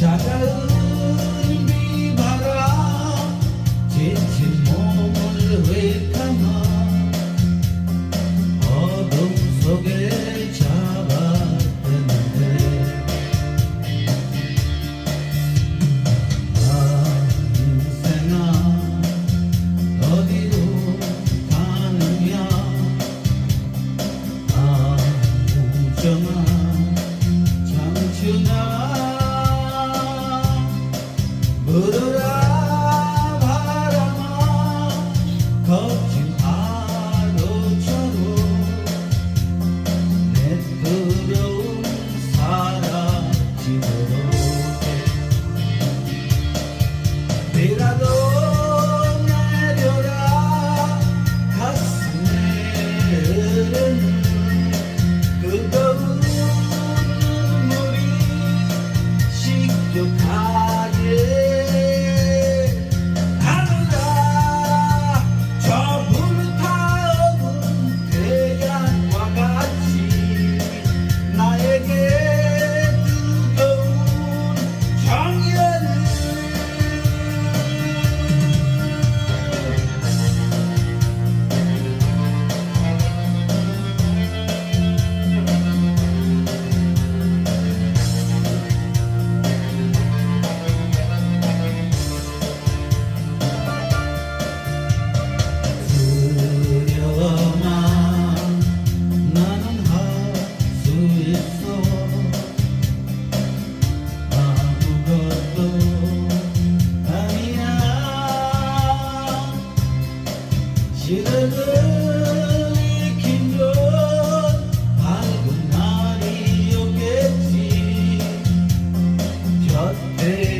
যাতায়াত 부르라 바람아 거친 파도처럼 내 두려움 사라지도록 라도 내려라. 가슴에 흐르는 그 끝없는 물이 식욕하 Hey.